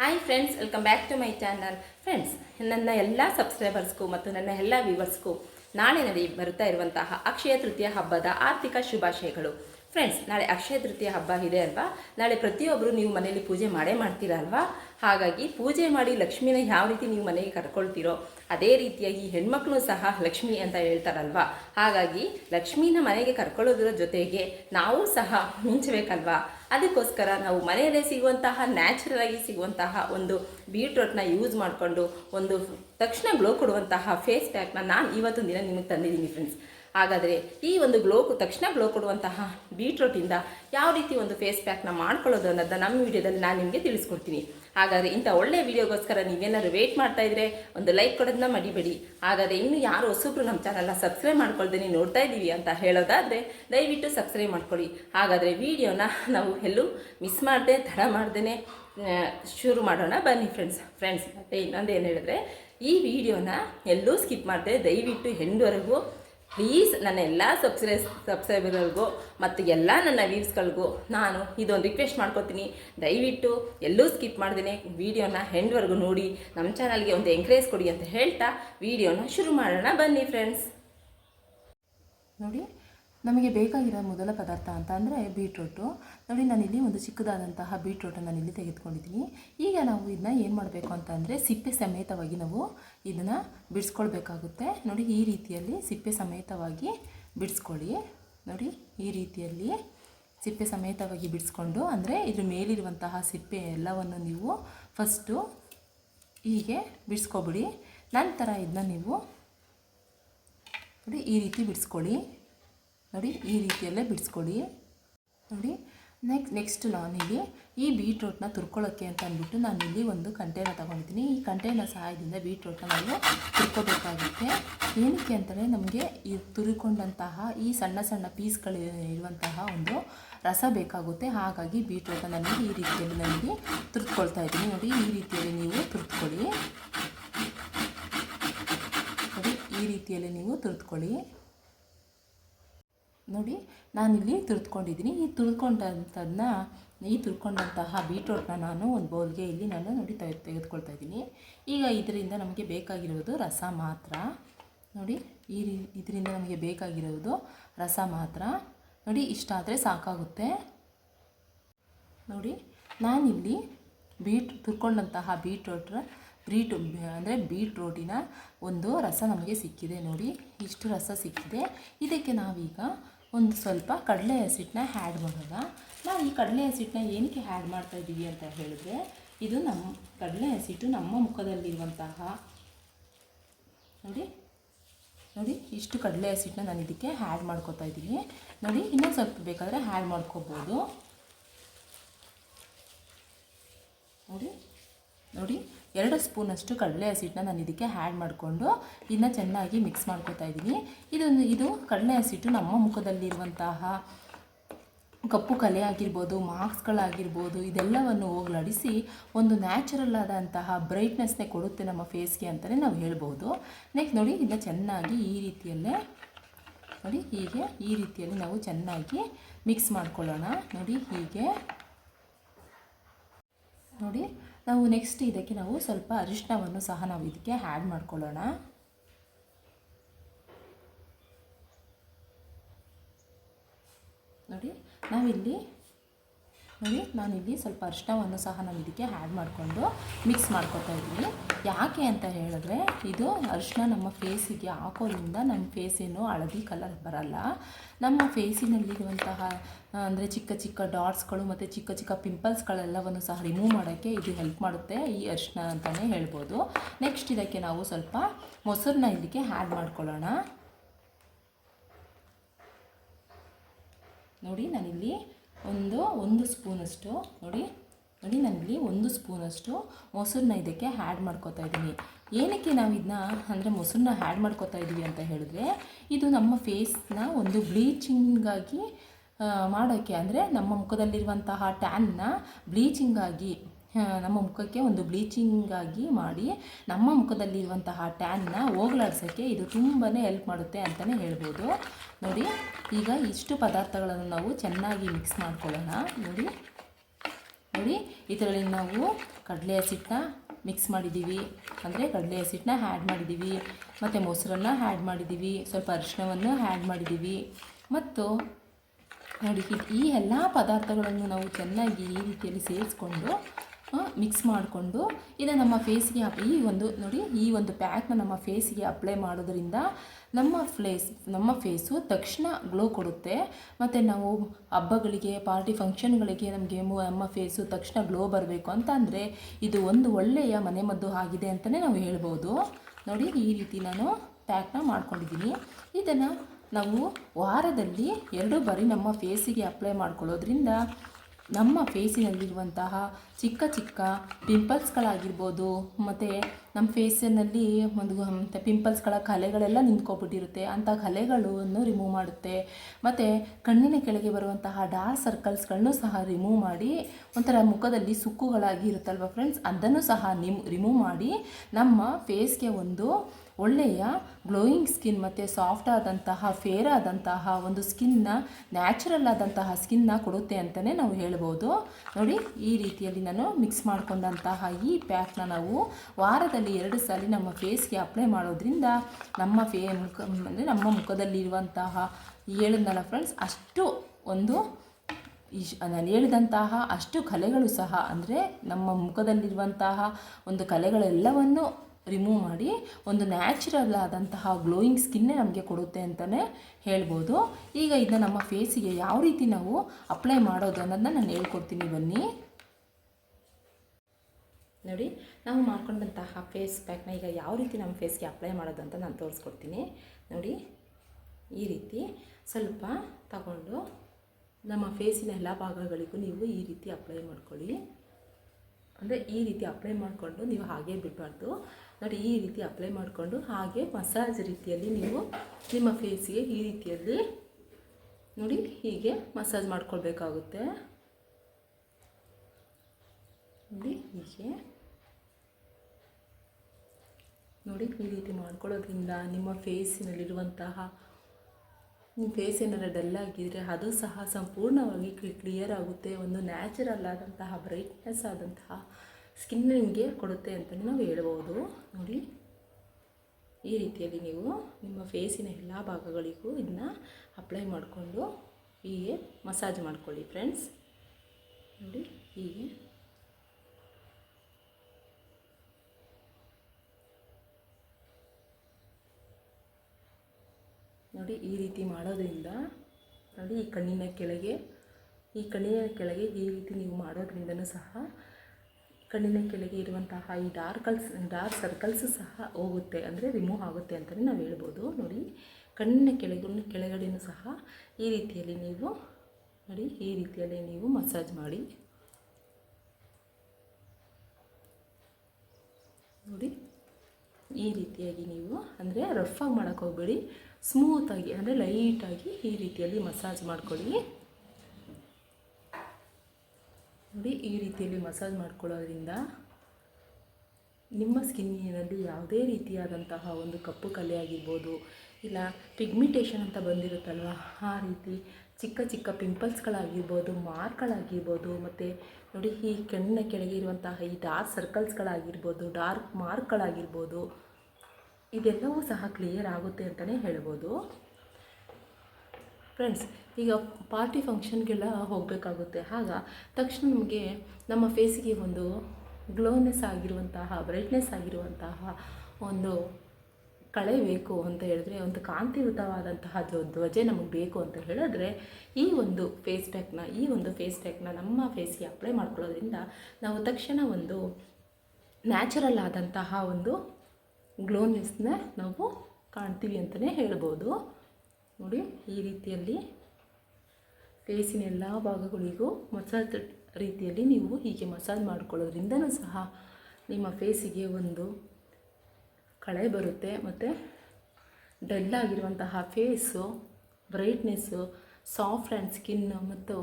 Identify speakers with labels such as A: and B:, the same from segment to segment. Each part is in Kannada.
A: Hi friends welcome back to my channel friends ನನ್ನ ಎಲ್ಲ ಸಬ್ಸ್ಕ್ರೈಬರ್ಸ್ಗೂ ಮತ್ತು ನನ್ನ ಎಲ್ಲ ವ್ಯೂವರ್ಸ್ಗೂ ನಾಳೆ ನಡೆ ಬರುತ್ತಾ ಇರುವಂತಹ ಅಕ್ಷಯ ತೃತೀಯ ಹಬ್ಬದ ಆರ್ಥಿಕ ಶುಭಾಶಯಗಳು. ಫ್ರೆಂಡ್ಸ್ ನಾಳೆ ಅಕ್ಷಯ ತೃತೀಯ ಹಬ್ಬ ಇದೆ ಅಲ್ವಾ? ನಾಳೆ ಪ್ರತಿಯೊಬ್ಬರು ನೀವು ಮನೆಯಲ್ಲಿ ಪೂಜೆ ಮಾಡೇ ಮಾಡ್ತೀರಾ ಅಲ್ವಾ? ಹಾಗಾಗಿ ಪೂಜೆ ಮಾಡಿ ಲಕ್ಷ್ಮಿನ ಯಾವ ರೀತಿ ನೀವು ಮನೆಗೆ ಕರ್ಕೊಳ್ತೀರೋ, ಅದೇ ರೀತಿಯಾಗಿ ಹೆಣ್ಮಕ್ಳು ಸಹ ಲಕ್ಷ್ಮಿ ಅಂತ ಹೇಳ್ತಾರಲ್ವಾ? ಹಾಗಾಗಿ ಲಕ್ಷ್ಮಿನ ಮನೆಗೆ ಕರ್ಕೊಳ್ಳೋದ್ರ ಜೊತೆಗೆ ನಾವು ಸಹ ಮಿಂಚಬೇಕಲ್ವಾ? ಅದಕ್ಕೋಸ್ಕರ ನಾವು ಮನೆಯಲ್ಲೇ ಸಿಗುವಂತಹ ನ್ಯಾಚುರಲ್ ಆಗಿ ಸಿಗುವಂತಹ ಒಂದು ಬೀಟ್ರೋಟ್ನ ಯೂಸ್ ಮಾಡಿಕೊಂಡು ಒಂದು ತಕ್ಷಣ ಗ್ಲೋ ಕೊಡುವಂತಹ ಫೇಸ್ ಪ್ಯಾಕ್ನ ನಾನು ಇವತ್ತೊಂದು ದಿನ ನಿಮಗೆ ತಂದಿದ್ದೀನಿ ಫ್ರೆಂಡ್ಸ್ ಹಾಗಾದರೆ ಈ ಒಂದು ಗ್ಲೋ ತಕ್ಷಣ ಗ್ಲೋ ಕೊಡುವಂತಹ ಬೀಟ್ರೂಟಿಂದ ಯಾವ ರೀತಿ ಒಂದು ಫೇಸ್ ಪ್ಯಾಕ್ನ ಮಾಡ್ಕೊಳ್ಳೋದು ಅನ್ನೋದನ್ನ ನಮ್ಮ ವಿಡಿಯೋದಲ್ಲಿ ನಾನು ನಿಮಗೆ ತಿಳಿಸ್ಕೊಡ್ತೀನಿ. ಹಾಗಾದರೆ ಇಂಥ ಒಳ್ಳೆಯ ವಿಡಿಯೋಗೋಸ್ಕರ ನೀವೇನಾದ್ರು ವೇಟ್ ಮಾಡ್ತಾ ಇದ್ರೆ ಒಂದು ಲೈಕ್ ಕೊಡೋದನ್ನ ಮಡಿಬೇಡಿ. ಹಾಗಾದರೆ ಇನ್ನು ಯಾರು ಹೊಸಬ್ರು ನಮ್ಮ ಚಾನಲ್ನ ಸಬ್ಸ್ಕ್ರೈಬ್ ಮಾಡ್ಕೊಳ್ದೇನೆ ನೋಡ್ತಾ ಇದ್ದೀವಿ ಅಂತ ಹೇಳೋದಾದರೆ ದಯವಿಟ್ಟು ಸಬ್ಸ್ಕ್ರೈಬ್ ಮಾಡ್ಕೊಳ್ಳಿ. ಹಾಗಾದರೆ ವಿಡಿಯೋನ ನಾವು ಎಲ್ಲೂ ಮಿಸ್ ಮಾಡದೆ, ತಡ ಮಾಡ್ದೇ ಶುರು ಮಾಡೋಣ. ಬನ್ನಿ ಫ್ರೆಂಡ್ಸ್ ಫ್ರೆಂಡ್ಸ್ ಮತ್ತು ಇನ್ನೊಂದು ಏನು ಹೇಳಿದ್ರೆ ಈ ವಿಡಿಯೋನ ಎಲ್ಲೂ ಸ್ಕಿಪ್ ಮಾಡಿದೆ ದಯವಿಟ್ಟು ಹೆಂಡ್ವರೆಗೂ ಪ್ಲೀಸ್ ನನ್ನ ಎಲ್ಲ ಸಬ್ಸ್ಕ್ರೈಸ್ ಸಬ್ಸ್ಕ್ರೈಬರ್ಗಳಿಗೂ ಮತ್ತು ಎಲ್ಲ ನನ್ನ ವ್ಯೂಸ್ಗಳಿಗೂ ನಾನು ಇದೊಂದು ರಿಕ್ವೆಸ್ಟ್ ಮಾಡ್ಕೊತೀನಿ. ದಯವಿಟ್ಟು ಎಲ್ಲೂ ಸ್ಕಿಪ್ ಮಾಡ್ದೇ ವಿಡಿಯೋನ ಹೆಂಡ್ವರೆಗೂ ನೋಡಿ, ನಮ್ಮ ಚಾನಲ್ಗೆ ಒಂದು ಎಂಕರೇಜ್ ಕೊಡಿ ಅಂತ ಹೇಳ್ತಾ, ವಿಡಿಯೋನ ಶುರು ಮಾಡೋಣ ಬನ್ನಿ ಫ್ರೆಂಡ್ಸ್
B: ನೋಡಿ. ನಮಗೆ ಬೇಕಾಗಿರೋ ಮೊದಲ ಪದಾರ್ಥ ಅಂತ ಅಂದರೆ ಬೀಟ್ರೋಟು. ನೋಡಿ, ನಾನಿಲ್ಲಿ ಒಂದು ಚಿಕ್ಕದಾದಂತಹ ಬೀಟ್ರೋಟನ್ನು ನಾನಿಲ್ಲಿ ತೆಗೆದುಕೊಂಡಿದ್ದೀನಿ. ಈಗ ನಾವು ಇದನ್ನ ಏನು ಮಾಡಬೇಕು ಅಂತ ಅಂದರೆ ಸಿಪ್ಪೆ ಸಮೇತವಾಗಿ ನಾವು ಇದನ್ನು ಬಿಡಿಸ್ಕೊಳ್ಬೇಕಾಗುತ್ತೆ. ನೋಡಿ, ಈ ರೀತಿಯಲ್ಲಿ ಸಿಪ್ಪೆ ಸಮೇತವಾಗಿ ಬಿಡಿಸ್ಕೊಳ್ಳಿ. ನೋಡಿ, ಈ ರೀತಿಯಲ್ಲಿ ಸಿಪ್ಪೆ ಸಮೇತವಾಗಿ ಬಿಡಿಸ್ಕೊಂಡು, ಅಂದರೆ ಇದ್ರ ಮೇಲಿರುವಂತಹ ಸಿಪ್ಪೆ ಎಲ್ಲವನ್ನು ನೀವು ಫಸ್ಟು ಹೀಗೆ ಬಿಡಿಸ್ಕೊಬಿಡಿ. ನಂತರ ಇದನ್ನ ನೀವು ನೋಡಿ, ಈ ರೀತಿ ಬಿಡಿಸ್ಕೊಳ್ಳಿ. ನೋಡಿ, ಈ ರೀತಿಯಲ್ಲೇ ಬಿಡಿಸ್ಕೊಳ್ಳಿ. ನೋಡಿ ನೆಕ್ಸ್ಟ್ ನೆಕ್ಸ್ಟ್ ನಾನಿಲ್ಲಿ ಈ ಬೀಟ್ರೋಟ್ನ ತುರ್ಕೊಳ್ಳೋಕ್ಕೆ ಅಂತ ಅಂದ್ಬಿಟ್ಟು ನಾನಿಲ್ಲಿ ಒಂದು ಕಂಟೈನರ್ ತೊಗೊಂಡಿದ್ದೀನಿ. ಈ ಕಂಟೈನರ್ ಸಹಾಯದಿಂದ ಬೀಟ್ರೋಟ್ನ ನಾವು ತುರ್ಕೋಬೇಕಾಗುತ್ತೆ. ಏನಕ್ಕೆ ಅಂತಂದರೆ ನಮಗೆ ಈ ತುರಿಕೊಂಡಂತಹ ಈ ಸಣ್ಣ ಸಣ್ಣ ಪೀಸ್ಗಳು ಇರುವಂತಹ ಒಂದು ರಸ ಬೇಕಾಗುತ್ತೆ. ಹಾಗಾಗಿ ಬೀಟ್ರೋಟ್ನ ನನಗೆ ಈ ರೀತಿಯಲ್ಲಿ ನನಗೆ ತುರ್ಕೊಳ್ತಾ ಇದ್ದೀನಿ. ನೋಡಿ, ಈ ರೀತಿಯಲ್ಲಿ ನೀವು ತುರ್ತ್ಕೊಳ್ಳಿ ನೋಡಿ, ಈ ರೀತಿಯಲ್ಲಿ ನೀವು ತುರ್ತ್ಕೊಳ್ಳಿ ನೋಡಿ ನಾನಿಲ್ಲಿ ತುರ್ದ್ಕೊಂಡಿದ್ದೀನಿ. ಈ ತುರ್ದ್ಕೊಂಡಂಥದ್ದನ್ನ ಈ ತುರ್ಕೊಂಡಂತಹ ಬೀಟ್ರೋಟ್ನ ನಾನು ಒಂದು ಬೌಲ್ಗೆ ಇಲ್ಲಿ ನಾನು ನೋಡಿ ತೆಗೆ ತೆಗೆದುಕೊಳ್ತಾ ಇದ್ದೀನಿ. ಈಗ ಇದರಿಂದ ನಮಗೆ ಬೇಕಾಗಿರೋದು ರಸ ಮಾತ್ರ. ನೋಡಿ, ಈ ಇದರಿಂದ ನಮಗೆ ಬೇಕಾಗಿರೋದು ರಸ ಮಾತ್ರ. ನೋಡಿ ಇಷ್ಟಾದರೆ ಸಾಕಾಗುತ್ತೆ. ನೋಡಿ, ನಾನಿಲ್ಲಿ ಬೀಟ್ ತುರ್ಕೊಂಡಂತಹ ಬೀಟ್ರೋಟ್ರ, ಬೀಟ್, ಅಂದರೆ ಬೀಟ್ರೋಟಿನ ಒಂದು ರಸ ನಮಗೆ ಸಿಕ್ಕಿದೆ ನೋಡಿ. ಇಷ್ಟು ರಸ ಸಿಕ್ಕಿದೆ. ಇದಕ್ಕೆ ನಾವೀಗ ಒಂದು ಸ್ವಲ್ಪ ಕಡಲೆ ಹಸಿಟ್ಟನ್ನ ಹ್ಯಾಡ್ ಮಾಡೋಣ ನಾವು ಈ ಕಡಲೆ ಹಸಿಟ್ಟನ್ನ ಏನಕ್ಕೆ ಹ್ಯಾಡ್ ಮಾಡ್ತಾ ಇದ್ದೀವಿ ಅಂತ ಹೇಳಿದ್ರೆ, ಇದು ನಮ್ಮ ಕಡಲೆ ಹಸಿಟ್ಟು ನಮ್ಮ ಮುಖದಲ್ಲಿರುವಂತಹ ನೋಡಿ ನೋಡಿ, ಇಷ್ಟು ಕಡಲೆ ಹಸಿಟ್ಟನ್ನ ನಾನು ಇದಕ್ಕೆ ಹ್ಯಾಡ್ ಮಾಡ್ಕೋತಾ ಇದ್ದೀನಿ ನೋಡಿ ಇನ್ನೂ ಸ್ವಲ್ಪ ಬೇಕಾದರೆ ಹ್ಯಾಡ್ ಮಾಡ್ಕೋಬೋದು. ನೋಡಿ ನೋಡಿ. ಎರಡು ಸ್ಪೂನಷ್ಟು ಕಡಲೆ ಹಸಿಟ್ಟನ್ನ ನಾನು ಇದಕ್ಕೆ ಆ್ಯಡ್ ಮಾಡಿಕೊಂಡು ಇದನ್ನ ಚೆನ್ನಾಗಿ ಮಿಕ್ಸ್ ಮಾಡ್ಕೊತಾ ಇದ್ದೀನಿ. ಇದೊಂದು, ಇದು ಕಡಲೆ ಹಸಿಟ್ಟು ನಮ್ಮ ಮುಖದಲ್ಲಿರುವಂತಹ ಕಪ್ಪು ಕಲೆ ಆಗಿರ್ಬೋದು, ಮಾರ್ಕ್ಸ್ಗಳಾಗಿರ್ಬೋದು, ಇದೆಲ್ಲವನ್ನು ಹೋಗ್ಲಾಡಿಸಿ ಒಂದು ನ್ಯಾಚುರಲ್ ಆದಂತಹ ಬ್ರೈಟ್ನೆಸ್ನೇ ಕೊಡುತ್ತೆ ನಮ್ಮ ಫೇಸ್ಗೆ ಅಂತಲೇ ನಾವು ಹೇಳ್ಬೋದು. ನೆಕ್ಸ್ಟ್ ನೋಡಿ, ಇದನ್ನ ಚೆನ್ನಾಗಿ ಈ ರೀತಿಯಲ್ಲೇ, ನೋಡಿ ಹೀಗೆ ಈ ರೀತಿಯಲ್ಲಿ ನಾವು ಚೆನ್ನಾಗಿ ಮಿಕ್ಸ್ ಮಾಡ್ಕೊಳ್ಳೋಣ. ನೋಡಿ ಹೀಗೆ, ನೋಡಿ ನಾವು ನೆಕ್ಸ್ಟ್ ಇದಕ್ಕೆ ನಾವು ಸ್ವಲ್ಪ ಅರಿಶಿನವನ್ನು ಸಹ ನಾವು ಇದಕ್ಕೆ ಆ್ಯಡ್ ಮಾಡ್ಕೊಳ್ಳೋಣ. ನೋಡಿ ನಾವಿಲ್ಲಿ ನೋಡಿ, ನಾನಿಲ್ಲಿ ಸ್ವಲ್ಪ ಅರಿಶಿನವನ್ನು ಸಹ ನಾನು ಇದಕ್ಕೆ ಆ್ಯಡ್ ಮಾಡಿಕೊಂಡು ಮಿಕ್ಸ್ ಮಾಡ್ಕೊತಾ ಇದ್ದೀನಿ. ಯಾಕೆ ಅಂತ ಹೇಳಿದ್ರೆ, ಇದು ಅರಿಶಿನ ನಮ್ಮ ಫೇಸಿಗೆ ಹಾಕೋದ್ರಿಂದ ನಮ್ಮ ಫೇಸ್ ಏನು ಹಳದಿ ಕಲರ್ ಬರಲ್ಲ. ನಮ್ಮ ಫೇಸಿನಲ್ಲಿರುವಂತಹ ಅಂದರೆ ಚಿಕ್ಕ ಚಿಕ್ಕ ಡಾಟ್ಸ್ಗಳು ಮತ್ತು ಚಿಕ್ಕ ಚಿಕ್ಕ ಪಿಂಪಲ್ಸ್ಗಳೆಲ್ಲವನ್ನು ಸಹ ರಿಮೂವ್ ಮಾಡೋಕ್ಕೆ ಇದು ಹೆಲ್ಪ್ ಮಾಡುತ್ತೆ ಈ ಅರಿಶಿನ ಅಂತಲೇ ಹೇಳ್ಬೋದು. ನೆಕ್ಸ್ಟ್ ಇದಕ್ಕೆ ನಾವು ಸ್ವಲ್ಪ ಮೊಸರನ್ನ ಇದಕ್ಕೆ ಆ್ಯಡ್ ಮಾಡ್ಕೊಳ್ಳೋಣ. ನೋಡಿ, ನಾನಿಲ್ಲಿ ಒಂದು ಒಂದು ಸ್ಪೂನಷ್ಟು. ನೋಡಿ ನೋಡಿ ನಾನಿಲ್ಲಿ ಒಂದು ಸ್ಪೂನಷ್ಟು ಮೊಸರನ್ನ ಇದಕ್ಕೆ ಆ್ಯಡ್ ಮಾಡ್ಕೋತಾ ಇದ್ದೀನಿ. ಏನಕ್ಕೆ ನಾವು ಇದನ್ನ ಅಂದರೆ ಮೊಸರನ್ನ ಆ್ಯಡ್ ಮಾಡ್ಕೋತಾ ಇದ್ದೀವಿ ಅಂತ ಹೇಳಿದ್ರೆ, ಇದು ನಮ್ಮ ಫೇಸ್ನ ಒಂದು ಬ್ಲೀಚಿಂಗಾಗಿ ಮಾಡೋಕ್ಕೆ ಅಂದರೆ ನಮ್ಮ ಮುಖದಲ್ಲಿರುವಂತಹ ಟ್ಯಾನ್ನ ಬ್ಲೀಚಿಂಗಾಗಿ ನಮ್ಮ ಮುಖಕ್ಕೆ ಒಂದು ಬ್ಲೀಚಿಂಗಾಗಿ ಮಾಡಿ ನಮ್ಮ ಮುಖದಲ್ಲಿರುವಂತಹ ಟ್ಯಾನ್ನ ಹೋಗ್ಲಾಡ್ಸೋಕ್ಕೆ ಇದು ತುಂಬಾ ಹೆಲ್ಪ್ ಮಾಡುತ್ತೆ ಅಂತಲೇ ಹೇಳ್ಬೋದು. ನೋಡಿ, ಈಗ ಇಷ್ಟು ಪದಾರ್ಥಗಳನ್ನು ನಾವು ಚೆನ್ನಾಗಿ ಮಿಕ್ಸ್ ಮಾಡ್ಕೊಳ್ಳೋಣ. ನೋಡಿ ನೋಡಿ, ಇದರಲ್ಲಿ ನಾವು ಕಡಲೆ ಹಸಿಟ್ಟನ್ನ ಮಿಕ್ಸ್ ಮಾಡಿದ್ದೀವಿ. ಅಂದರೆ ಕಡಲೆ ಹಸಿಟ್ಟನ್ನ ಹ್ಯಾಡ್ ಮಾಡಿದ್ದೀವಿ. ಮತ್ತು ಮೊಸರನ್ನ ಹ್ಯಾಡ್ ಮಾಡಿದ್ದೀವಿ. ಸ್ವಲ್ಪ ಅರಿಶಿಣವನ್ನು ಹ್ಯಾಡ್ ಮಾಡಿದ್ದೀವಿ. ಮತ್ತು ನೋಡಿ, ಈ ಎಲ್ಲ ಪದಾರ್ಥಗಳನ್ನು ನಾವು ಚೆನ್ನಾಗಿ ಈ ರೀತಿಯಲ್ಲಿ ಸೇರಿಸ್ಕೊಂಡು ಮಿಕ್ಸ್ ಮಾಡಿಕೊಂಡು ಇದನ್ನು ನಮ್ಮ ಫೇಸ್ಗೆ ಈ ಒಂದು, ನೋಡಿ, ಈ ಒಂದು ಪ್ಯಾಕ್ನ ನಮ್ಮ ಫೇಸ್ಗೆ ಅಪ್ಲೈ ಮಾಡೋದ್ರಿಂದ ನಮ್ಮ ಫ್ಲೇಸ್ ನಮ್ಮ ಫೇಸು ತಕ್ಷಣ ಗ್ಲೋ ಕೊಡುತ್ತೆ. ಮತ್ತು ನಾವು ಹಬ್ಬಗಳಿಗೆ ಪಾರ್ಟಿ ಫಂಕ್ಷನ್ಗಳಿಗೆ ನಮಗೆ ನಮ್ಮ ಫೇಸು ತಕ್ಷಣ ಗ್ಲೋ ಬರಬೇಕು ಅಂತ ಇದು ಒಂದು ಒಳ್ಳೆಯ ಮನೆಮದ್ದು ಆಗಿದೆ ಅಂತಲೇ ನಾವು ಹೇಳ್ಬೋದು. ನೋಡಿ, ಈ ರೀತಿ ನಾನು ಪ್ಯಾಕ್ನ ಮಾಡ್ಕೊಂಡಿದ್ದೀನಿ ಇದನ್ನು ನಾವು ವಾರದಲ್ಲಿ ಎರಡು ಬಾರಿ ನಮ್ಮ ಫೇಸಿಗೆ ಅಪ್ಲೈ ಮಾಡ್ಕೊಳ್ಳೋದ್ರಿಂದ ನಮ್ಮ ಫೇಸಿನಲ್ಲಿರುವಂತಹ ಚಿಕ್ಕ ಚಿಕ್ಕ ಪಿಂಪಲ್ಸ್ಗಳಾಗಿರ್ಬೋದು, ಮತ್ತು ನಮ್ಮ ಫೇಸಿನಲ್ಲಿ ಒಂದು ಪಿಂಪಲ್ಸ್ಗಳ ಕಲೆಗಳೆಲ್ಲ ನಿಂತ್ಕೊಬಿಟ್ಟಿರುತ್ತೆ. ಅಂಥ ಕಲೆಗಳನ್ನು ರಿಮೂವ್ ಮಾಡುತ್ತೆ. ಮತ್ತು ಕಣ್ಣಿನ ಕೆಳಗೆ ಬರುವಂತಹ ಡಾರ್ಕ್ ಸರ್ಕಲ್ಸ್ಗಳನ್ನು ಸಹ ರಿಮೂವ್ ಮಾಡಿ, ಒಂಥರ ಮುಖದಲ್ಲಿ ಸುಕ್ಕುಗಳಾಗಿ ಇರುತ್ತಲ್ವ ಫ್ರೆಂಡ್ಸ್ ಅದನ್ನು ಸಹ ನಿಮ್ ರಿಮೂವ್ ಮಾಡಿ ನಮ್ಮ ಫೇಸ್ಗೆ ಒಂದು ಒಳ್ಳೆಯ ಗ್ಲೋಯಿಂಗ್ ಸ್ಕಿನ್ ಮತ್ತು ಸಾಫ್ಟ್ ಆದಂತಹ ಫೇರ್ ಆದಂತಹ ಒಂದು ಸ್ಕಿನ್ನ ನ್ಯಾಚುರಲ್ ಆದಂತಹ ಸ್ಕಿನ್ನ ಕೊಡುತ್ತೆ ಅಂತಲೇ ನಾವು ಹೇಳ್ಬೋದು. ನೋಡಿ, ಈ ರೀತಿಯಲ್ಲಿ ನಾನು ಮಿಕ್ಸ್ ಮಾಡಿಕೊಂಡಂತಹ ಈ ಪ್ಯಾಕ್ನ ನಾವು ವಾರದಲ್ಲಿ ಎರಡು ಸಲ ನಮ್ಮ ಫೇಸ್ಗೆ ಅಪ್ಲೈ ಮಾಡೋದ್ರಿಂದ ನಮ್ಮ ಫೇ ಮುಖ, ಅಂದರೆ ನಮ್ಮ ಮುಖದಲ್ಲಿರುವಂತಹ ಹೇಳಿದ್ನಲ್ಲ ಫ್ರೆಂಡ್ಸ್ ಅಷ್ಟು ಒಂದು ಇಶ್, ನಾನು ಹೇಳಿದಂತಹ ಅಷ್ಟು ಕಲೆಗಳು ಸಹ, ಅಂದರೆ ನಮ್ಮ ಮುಖದಲ್ಲಿರುವಂತಹ ಒಂದು ಕಲೆಗಳೆಲ್ಲವನ್ನು ರಿಮೂವ್ ಮಾಡಿ ಒಂದು ನ್ಯಾಚುರಲ್ ಆದಂತಹ ಗ್ಲೋಯಿಂಗ್ ಸ್ಕಿನ್ನೇ ನಮಗೆ ಕೊಡುತ್ತೆ ಅಂತಲೇ ಹೇಳ್ಬೋದು. ಈಗ ಇದನ್ನ ನಮ್ಮ ಫೇಸಿಗೆ ಯಾವ ರೀತಿ ನಾವು ಅಪ್ಲೈ ಮಾಡೋದು ಅನ್ನೋದನ್ನ ನಾನು ಹೇಳ್ಕೊಡ್ತೀನಿ ಬನ್ನಿ.
A: ನೋಡಿ, ನಾವು ಮಾಡ್ಕೊಂಡಂತಹ ಫೇಸ್ ಪ್ಯಾಕ್ನ ಈಗ ಯಾವ ರೀತಿ ನಮ್ಮ ಫೇಸ್ಗೆ ಅಪ್ಲೈ ಮಾಡೋದು ಅಂತ ನಾನು ತೋರಿಸ್ಕೊಡ್ತೀನಿ. ನೋಡಿ, ಈ ರೀತಿ ಸ್ವಲ್ಪ ತಗೊಂಡು ನಮ್ಮ ಫೇಸಿನ ಎಲ್ಲ ಭಾಗಗಳಿಗೂ ನೀವು ಈ ರೀತಿ ಅಪ್ಲೈ ಮಾಡ್ಕೊಳ್ಳಿ. ಅಂದರೆ ಈ ರೀತಿ ಅಪ್ಲೈ ಮಾಡಿಕೊಂಡು ನೀವು ಹಾಗೆ ಬಿಡಬಾರ್ದು. ನೋಡಿ, ಈ ರೀತಿ ಅಪ್ಲೈ ಮಾಡಿಕೊಂಡು ಹಾಗೆ ಮಸಾಜ್ ರೀತಿಯಲ್ಲಿ ನೀವು ನಿಮ್ಮ ಫೇಸಿಗೆ ಈ ರೀತಿಯಲ್ಲಿ ನೋಡಿ ಹೀಗೆ ಮಸಾಜ್ ಮಾಡ್ಕೊಳ್ಬೇಕಾಗುತ್ತೆ. ನೋಡಿ, ಹೀಗೆ. ನೋಡಿ, ಈ ರೀತಿ ಮಾಡ್ಕೊಳ್ಳೋದ್ರಿಂದ ನಿಮ್ಮ ಫೇಸಿನಲ್ಲಿರುವಂತಹ ನಿಮ್ಮ ಫೇಸ್ ಏನಾದ್ರು ಡಲ್ ಆಗಿದ್ರೆ ಅದು ಸಹ ಸಂಪೂರ್ಣವಾಗಿ ಕ್ಲಿಯರ್ ಆಗುತ್ತೆ. ಒಂದು ನ್ಯಾಚುರಲ್ ಆದಂತಹ ಬ್ರೈಟ್ನೆಸ್ ಆದಂತಹ ಸ್ಕಿನ್ ನಿಮಗೆ ಕೊಡುತ್ತೆ ಅಂತಲೇ ನಾವು ಹೇಳ್ಬೋದು. ನೋಡಿ, ಈ ರೀತಿಯಲ್ಲಿ ನೀವು ನಿಮ್ಮ ಫೇಸಿನ ಎಲ್ಲ ಭಾಗಗಳಿಗೂ ಇದನ್ನ ಅಪ್ಲೈ ಮಾಡಿಕೊಂಡು ಹೀಗೆ ಮಸಾಜ್ ಮಾಡ್ಕೊಳ್ಳಿ ಫ್ರೆಂಡ್ಸ್ ನೋಡಿ, ಹೀಗೆ. ನೋಡಿ ಈ ರೀತಿ ಮಾಡೋದ್ರಿಂದ ನೋಡಿ ಈ ಕಣ್ಣಿನ ಕೆಳಗೆ, ಈ ಕಣ್ಣಿನ ಕೆಳಗೆ ಈ ರೀತಿ ನೀವು ಮಾಡೋದ್ರಿಂದನೂ ಸಹ ಕಣ್ಣಿನ ಕೆಳಗೆ ಇರುವಂತಹ ಈ ಡಾರ್ಕಲ್ಸ್ ಡಾರ್ಕ್ ಸರ್ಕಲ್ಸ್ ಸಹ ಹೋಗುತ್ತೆ ಅಂದರೆ ರಿಮೂವ್ ಆಗುತ್ತೆ ಅಂತಲೇ ನಾವು ಹೇಳ್ಬೋದು. ನೋಡಿ, ಕಣ್ಣಿನ ಕೆಳಗೂ ಕೆಳಗಡೆಯೂ ಸಹ ಈ ರೀತಿಯಲ್ಲಿ ನೀವು ನೋಡಿ ಈ ರೀತಿಯಲ್ಲಿ ನೀವು ಮಸಾಜ್ ಮಾಡಿ. ನೋಡಿ ಈ ರೀತಿಯಾಗಿ ನೀವು ಅಂದರೆ ರಫಾಗಿ ಮಾಡೋಕ್ಕೆ ಹೋಗಬೇಡಿ. ಸ್ಮೂತಾಗಿ ಅಂದರೆ ಲೈಟಾಗಿ ಈ ರೀತಿಯಲ್ಲಿ ಮಸಾಜ್ ಮಾಡ್ಕೊಳ್ಳಿ. ನೋಡಿ, ಈ ರೀತಿಯಲ್ಲಿ ಮಸಾಜ್ ಮಾಡ್ಕೊಳ್ಳೋದ್ರಿಂದ ನಿಮ್ಮ ಸ್ಕಿನ್ನಿನಲ್ಲಿ ಯಾವುದೇ ರೀತಿಯಾದಂತಹ ಒಂದು ಕಪ್ಪು ಕಲೆ ಆಗಿರ್ಬೋದು, ಇಲ್ಲ ಪಿಗ್ಮಿಟೇಷನ್ ಅಂತ ಬಂದಿರುತ್ತಲ್ವ, ಆ ರೀತಿ ಚಿಕ್ಕ ಚಿಕ್ಕ ಪಿಂಪಲ್ಸ್ಗಳಾಗಿರ್ಬೋದು ಮಾರ್ಕ್ಗಳಾಗಿರ್ಬೋದು ಮತ್ತು ನೋಡಿ ಈ ಕಣ್ಣಿನ ಕೆಳಗೆ ಇರುವಂತಹ ಈ ಡಾರ್ಕ್ ಸರ್ಕಲ್ಸ್ಗಳಾಗಿರ್ಬೋದು ಡಾರ್ಕ್ ಮಾರ್ಕ್ಗಳಾಗಿರ್ಬೋದು ಇದೆಲ್ಲವೂ ಸಹ ಕ್ಲಿಯರ್ ಆಗುತ್ತೆ ಅಂತಲೇ ಹೇಳ್ಬೋದು. ಫ್ರೆಂಡ್ಸ್ ಈಗ ಪಾರ್ಟಿ ಫಂಕ್ಷನ್ಗೆಲ್ಲ ಹೋಗಬೇಕಾಗುತ್ತೆ. ಆಗ ತಕ್ಷಣ ನಮಗೆ ನಮ್ಮ ಫೇಸಿಗೆ ಒಂದು ಗ್ಲೋನೆಸ್ ಆಗಿರುವಂತಹ ಬ್ರೈಟ್ನೆಸ್ ಆಗಿರುವಂತಹ ಒಂದು ಕಳೆ ಬೇಕು ಅಂತ ಹೇಳಿದ್ರೆ, ಒಂದು ಕಾಂತಿಯುತವಾದಂತಹ ಧ್ವಜೆ ನಮಗೆ ಬೇಕು ಅಂತ ಹೇಳಿದ್ರೆ, ಈ ಒಂದು ಫೇಸ್ ಪ್ಯಾಕ್ನ ಈ ಒಂದು ಫೇಸ್ ಪ್ಯಾಕ್ನ ನಮ್ಮ ಫೇಸ್ಗೆ ಅಪ್ಲೈ ಮಾಡ್ಕೊಳ್ಳೋದ್ರಿಂದ ನಾವು ತಕ್ಷಣ ಒಂದು ನ್ಯಾಚುರಲ್ ಆದಂತಹ ಒಂದು ಗ್ಲೋನೆಸ್ನ ನಾವು ಕಾಣ್ತೀವಿ ಅಂತಲೇ ಹೇಳ್ಬೋದು. ನೋಡಿ, ಈ ರೀತಿಯಲ್ಲಿ ಫೇಸಿನ ಎಲ್ಲ ಭಾಗಗಳಿಗೂ ಮಸಾಜ್ ರೀತಿಯಲ್ಲಿ ನೀವು ಹೀಗೆ ಮಸಾಜ್ ಮಾಡ್ಕೊಳ್ಳೋದ್ರಿಂದನೂ ಸಹ ನಿಮ್ಮ ಫೇಸಿಗೆ ಒಂದು ಕಳೆ ಬರುತ್ತೆ. ಮತ್ತು ಡಲ್ ಆಗಿರುವಂತಹ face brightness soft and skin ಮತ್ತು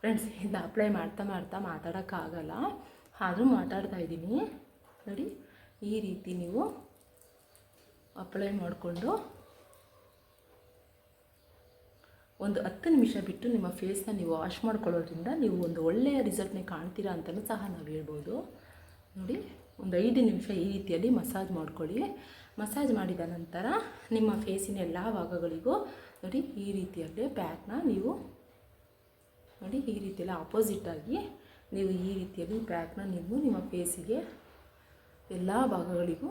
A: ಫ್ರೆಂಡ್ಸ್ ಇಂದ ಅಪ್ಲೈ ಮಾಡ್ತಾ ಮಾಡ್ತಾ ಮಾತಾಡೋಕ್ಕಾಗಲ್ಲ. ಆದರೂ ಮಾತಾಡ್ತಾ ಇದ್ದೀನಿ. ನೋಡಿ ಈ ರೀತಿ ನೀವು ಅಪ್ಲೈ ಮಾಡಿಕೊಂಡು
B: ಒಂದು ಹತ್ತು ನಿಮಿಷ ಬಿಟ್ಟು ನಿಮ್ಮ ಫೇಸ್ನ ನೀವು ವಾಶ್ ಮಾಡ್ಕೊಳ್ಳೋದ್ರಿಂದ ನೀವು ಒಂದು ಒಳ್ಳೆಯ ರಿಸಲ್ಟ್ನೇ ಕಾಣ್ತೀರಾ ಅಂತಲೂ ಸಹ ನಾವು ಹೇಳ್ಬೋದು. ನೋಡಿ, ಒಂದು ಐದು ನಿಮಿಷ ಈ ರೀತಿಯಲ್ಲಿ ಮಸಾಜ್ ಮಾಡ್ಕೊಳ್ಳಿ. ಮಸಾಜ್ ಮಾಡಿದ ನಂತರ ನಿಮ್ಮ ಫೇಸಿನ ಎಲ್ಲ ಭಾಗಗಳಿಗೂ ನೋಡಿ ಈ ರೀತಿಯಲ್ಲಿ ಪ್ಯಾಕ್ನ ನೀವು ನೋಡಿ ಈ ರೀತಿಯಲ್ಲಿ ಆಪೋಸಿಟ್ಟಾಗಿ ನೀವು ಈ ರೀತಿಯಲ್ಲಿ ಪ್ಯಾಕ್ನ ನೀವು ನಿಮ್ಮ ಫೇಸಿಗೆ ಎಲ್ಲ ಭಾಗಗಳಿಗೂ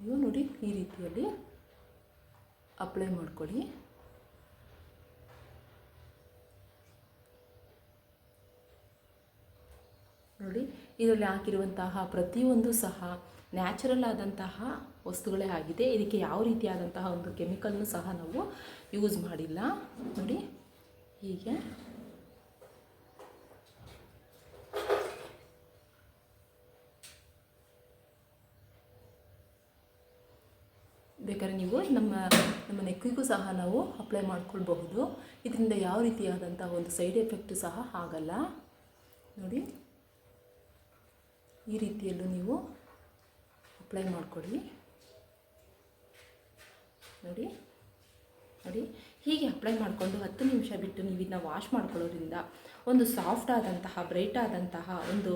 B: ನೀವು ನೋಡಿ ಈ ರೀತಿಯಲ್ಲಿ ಅಪ್ಲೈ ಮಾಡ್ಕೊಳ್ಳಿ. ನೋಡಿ, ಇದರಲ್ಲಿ ಹಾಕಿರುವಂತಹ ಪ್ರತಿಯೊಂದು ಸಹ ನ್ಯಾಚುರಲ್ ಆದಂತಹ ವಸ್ತುಗಳೇ ಆಗಿದೆ. ಇದಕ್ಕೆ ಯಾವ ರೀತಿಯಾದಂತಹ ಒಂದು ಕೆಮಿಕಲ್ನು ಸಹ ನಾವು ಯೂಸ್ ಮಾಡಿಲ್ಲ. ನೋಡಿ, ಹೀಗೆ ಬೇಕಾದ್ರೆ ನೀವು ನಮ್ಮ ನಮ್ಮ ನೆಕ್ಕಿಗೂ ಸಹ ನಾವು ಅಪ್ಲೈ ಮಾಡ್ಕೊಳ್ಬಹುದು. ಇದರಿಂದ ಯಾವ ರೀತಿಯಾದಂಥ ಒಂದು ಸೈಡ್ ಎಫೆಕ್ಟು ಸಹ ಆಗಲ್ಲ. ನೋಡಿ. ಈ ರೀತಿಯಲ್ಲೂ ನೀವು ಅಪ್ಲೈ ಮಾಡಿಕೊಡಿ. ನೋಡಿ. ನೋಡಿ. ಹೀಗೆ ಅಪ್ಲೈ ಮಾಡಿಕೊಂಡು ಹತ್ತು ನಿಮಿಷ ಬಿಟ್ಟು ನೀವು ಇದನ್ನ ವಾಶ್ ಮಾಡ್ಕೊಳ್ಳೋದ್ರಿಂದ ಒಂದು ಸಾಫ್ಟ್ ಆದಂತಹ ಬ್ರೈಟ್ ಆದಂತಹ ಒಂದು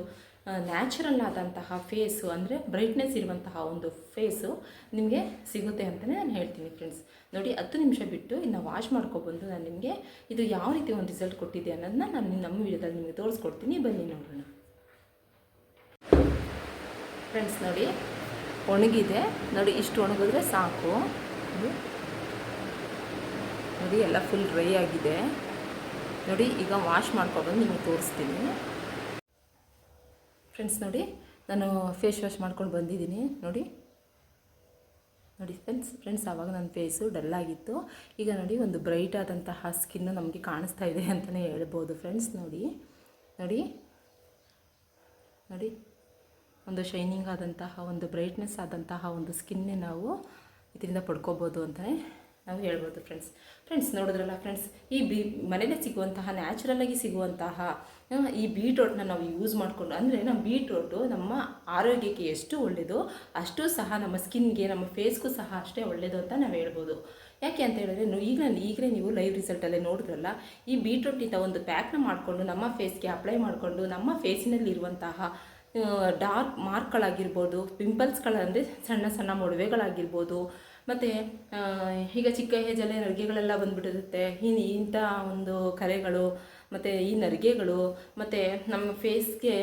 B: ನ್ಯಾಚುರಲ್ ಆದಂತಹ ಫೇಸು ಅಂದರೆ ಬ್ರೈಟ್ನೆಸ್ ಇರುವಂತಹ ಒಂದು ಫೇಸು ನಿಮಗೆ ಸಿಗುತ್ತೆ ಅಂತಲೇ ನಾನು ಹೇಳ್ತೀನಿ ಫ್ರೆಂಡ್ಸ್ ನೋಡಿ, ಹತ್ತು ನಿಮಿಷ ಬಿಟ್ಟು ಇನ್ನು ವಾಶ್ ಮಾಡ್ಕೊಬಂದು ನಾನು ನಿಮಗೆ ಇದು ಯಾವ ರೀತಿ ಒಂದು ರಿಸಲ್ಟ್ ಕೊಟ್ಟಿದೆ ಅನ್ನೋದನ್ನ ನಾನು ನಮ್ಮ ವಿಡಿಯೋದಲ್ಲಿ ನಿಮಗೆ ತೋರಿಸ್ಕೊಡ್ತೀನಿ. ಬನ್ನಿ ನೋಡೋಣ. ಫ್ರೆಂಡ್ಸ್ ನೋಡಿ, ಒಣಗಿದೆ. ನೋಡಿ, ಇಷ್ಟು ಒಣಗಿದ್ರೆ ಸಾಕು. ನೋಡಿ, ಎಲ್ಲ ಫುಲ್ ಡ್ರೈ ಆಗಿದೆ. ನೋಡಿ, ಈಗ ವಾಶ್ ಮಾಡ್ಕೊಬಂದು ನಿಮಗೆ ತೋರಿಸ್ತೀನಿ. ಫ್ರೆಂಡ್ಸ್ ನೋಡಿ, ನಾನು ಫೇಸ್ ವಾಶ್ ಮಾಡ್ಕೊಂಡು ಬಂದಿದ್ದೀನಿ, ನೋಡಿ. ನೋಡಿ ಫ್ರೆಂಡ್ಸ್ ಫ್ರೆಂಡ್ಸ್ ಆವಾಗ ನನ್ನ ಫೇಸು ಡಲ್ ಆಗಿತ್ತು. ಈಗ ನೋಡಿ, ಒಂದು ಬ್ರೈಟ್ ಆದಂತಹ ಸ್ಕಿನ್ನು ನಮಗೆ ಕಾಣಿಸ್ತಾ ಇದೆ ಅಂತಲೇ ಹೇಳ್ಬೋದು ಫ್ರೆಂಡ್ಸ್ ನೋಡಿ. ನೋಡಿ. ನೋಡಿ. ಒಂದು ಶೈನಿಂಗ್ ಆದಂತಹ, ಒಂದು ಬ್ರೈಟ್ನೆಸ್ ಆದಂತಹ ಒಂದು ಸ್ಕಿನ್ನೇ ನಾವು ಇದರಿಂದ ಪಡ್ಕೋಬೋದು ಅಂತಲೇ ನಾವು ಹೇಳ್ಬೋದು ಫ್ರೆಂಡ್ಸ್ ಫ್ರೆಂಡ್ಸ್ ನೋಡಿದ್ರಲ್ಲ ಫ್ರೆಂಡ್ಸ್ ಈ ಬಿ ಮನೇಲೇ ಸಿಗುವಂತಹ ನ್ಯಾಚುರಲಾಗಿ ಸಿಗುವಂತಹ ಈ ಬೀಟ್ರೋಟ್ನ ನಾವು ಯೂಸ್ ಮಾಡಿಕೊಂಡು, ಅಂದರೆ ನಮ್ಮ ಬೀಟ್ರೋಟು ನಮ್ಮ ಆರೋಗ್ಯಕ್ಕೆ ಎಷ್ಟು ಒಳ್ಳೆಯದು ಅಷ್ಟು ಸಹ ನಮ್ಮ ಸ್ಕಿನ್ಗೆ ನಮ್ಮ ಫೇಸ್ಗೂ ಸಹ ಅಷ್ಟೇ ಒಳ್ಳೆಯದು ಅಂತ ನಾವು ಹೇಳ್ಬೋದು. ಯಾಕೆ ಅಂತ ಹೇಳಿದ್ರೆ ನೀವು ಈಗ ಈಗಲೇ ನೀವು ಲೈವ್ ರಿಸಲ್ಟಲ್ಲೇ ನೋಡಿದ್ರಲ್ಲ, ಈ ಬೀಟ್ರೋಟಿಂದ ಒಂದು ಪ್ಯಾಕ್ನ ಮಾಡಿಕೊಂಡು, ನಮ್ಮ ಫೇಸ್ಗೆ ಅಪ್ಲೈ ಮಾಡಿಕೊಂಡು, ನಮ್ಮ ಫೇಸಿನಲ್ಲಿರುವಂತಹ ಡಾರ್ಕ್ ಮಾರ್ಕ್ಗಳಾಗಿರ್ಬೋದು ಪಿಂಪಲ್ಸ್ಗಳಂದರೆ ಸಣ್ಣ ಸಣ್ಣ ಮೊಡವೆಗಳಾಗಿರ್ಬೋದು ಮತ್ತು ಈಗ ಚಿಕ್ಕ ಏಜಲ್ಲೇ ನರಿಗೆಗಳೆಲ್ಲ ಬಂದುಬಿಟ್ಟಿರುತ್ತೆ. ಇನ್ನು ಇಂಥ ಒಂದು ಕರೆಗಳು, ಮತ್ತು ಈ ನರಿಗೆಗಳು ಮತ್ತು ನಮ್ಮ ಫೇಸ್ಗೆ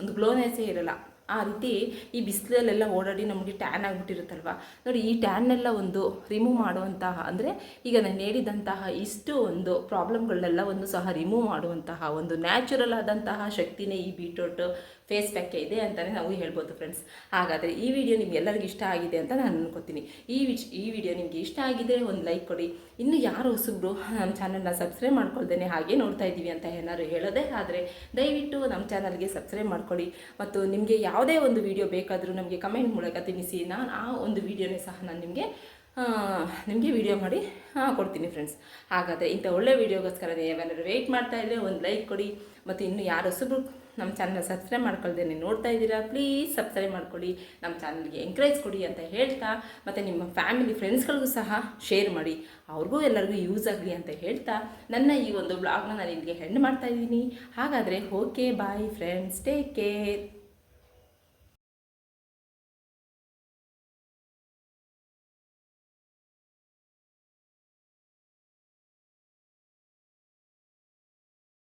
B: ಒಂದು ಗ್ಲೋನೆಸ್ಸೇ ಇರಲ್ಲ. ಆ ರೀತಿ ಈ ಬಿಸಿಲಲ್ಲೆಲ್ಲ ಓಡಾಡಿ ನಮಗೆ ಟ್ಯಾನ್ ಆಗಿಬಿಟ್ಟಿರುತ್ತಲ್ವ? ನೋಡಿ, ಈ ಟ್ಯಾನ್ನೆಲ್ಲ ಒಂದು ರಿಮೂವ್ ಮಾಡುವಂತಹ, ಅಂದರೆ ಈಗ ನಾನು ಹೇಳಿದಂತಹ ಇಷ್ಟು ಒಂದು ಪ್ರಾಬ್ಲಮ್ಗಳನ್ನೆಲ್ಲ ಒಂದು ಸಹ ರಿಮೂವ್ ಮಾಡುವಂತಹ, ಒಂದು ನ್ಯಾಚುರಲ್ ಆದಂತಹ ಶಕ್ತಿನೇ ಈ ಬೀಟ್ರೋಟ್ ಫೇಸ್ ಇದೆ ಅಂತಲೇ ನಾವು ಹೇಳ್ಬೋದು ಫ್ರೆಂಡ್ಸ್ ಹಾಗಾದರೆ ಈ ವಿಡಿಯೋ ನಿಮ್ಗೆಲ್ಲರಿಗೂ ಇಷ್ಟ ಆಗಿದೆ ಅಂತ ನಾನು ಅನ್ಕೋತೀನಿ. ಈ ವಿಚ್, ಈ ವಿಡಿಯೋ ನಿಮಗೆ ಇಷ್ಟ ಆಗಿದೆ ಒಂದು ಲೈಕ್ ಕೊಡಿ. ಇನ್ನು ಯಾರು ಹೊಸಬ್ರು, ನಮ್ಮ ಚಾನಲ್ನ ಸಬ್ಸ್ಕ್ರೈಬ್ ಮಾಡ್ಕೊಳ್ದೇನೆ ಹಾಗೆ ನೋಡ್ತಾ ಇದ್ದೀವಿ ಅಂತ ಏನಾದ್ರು ಹೇಳೋದೇ ಆದರೆ ದಯವಿಟ್ಟು ನಮ್ಮ ಚಾನಲ್ಗೆ ಸಬ್ಸ್ಕ್ರೈಬ್ ಮಾಡ್ಕೊಳ್ಳಿ ಮತ್ತು ನಿಮಗೆ ಯಾವುದೇ ಒಂದು ವಿಡಿಯೋ ಬೇಕಾದರೂ ನಮಗೆ ಕಮೆಂಟ್ ಮೂಲಕ ತಿಳಿಸಿ ನಾನು ಆ ಒಂದು ವಿಡಿಯೋನೇ ಸಹ ನಾನು ನಿಮಗೆ ನಿಮಗೆ ವಿಡಿಯೋ ಮಾಡಿ ಕೊಡ್ತೀನಿ ಫ್ರೆಂಡ್ಸ್ ಹಾಗಾದರೆ ಇಂಥ ಒಳ್ಳೆ ವೀಡಿಯೋಗೋಸ್ಕರ ನೀವೇನಾದ್ರು ವೆಯ್ಟ್ ಮಾಡ್ತಾ ಇದ್ದರೆ ಒಂದು ಲೈಕ್ ಕೊಡಿ. ಮತ್ತು ಇನ್ನು ಯಾರು ಹೊಸಬ್ರು ನಮ್ಮ ಚಾನಲ್ ಸಬ್ಸ್ಕ್ರೈಬ್ ಮಾಡ್ಕೊಳ್ದೇನೆ. ನೋಡ್ತಾ ಇದ್ದೀರಾ? ಪ್ಲೀಸ್ ಸಬ್ಸ್ಕ್ರೈಬ್ ಮಾಡ್ಕೊಳ್ಳಿ. ನಮ್ಮ ಚಾನಲ್ಗೆ ಎಂಕರೇಜ್ ಕೊಡಿ ಅಂತ ಹೇಳ್ತಾ, ಮತ್ತು ನಿಮ್ಮ ಫ್ಯಾಮಿಲಿ ಫ್ರೆಂಡ್ಸ್ಗಳಿಗೂ ಸಹ ಶೇರ್ ಮಾಡಿ. ಅವ್ರಿಗೂ ಎಲ್ಲರಿಗೂ ಯೂಸ್ ಆಗಲಿ ಅಂತ ಹೇಳ್ತಾ, ನನ್ನ ಈ ಒಂದು ಬ್ಲಾಗ್ನ ನಾನು ಇಲ್ಲಿಗೆ ಹೆಣ್ಣು ಮಾಡ್ತಾ ಇದ್ದೀನಿ. ಹಾಗಾದರೆ okay bye friends take care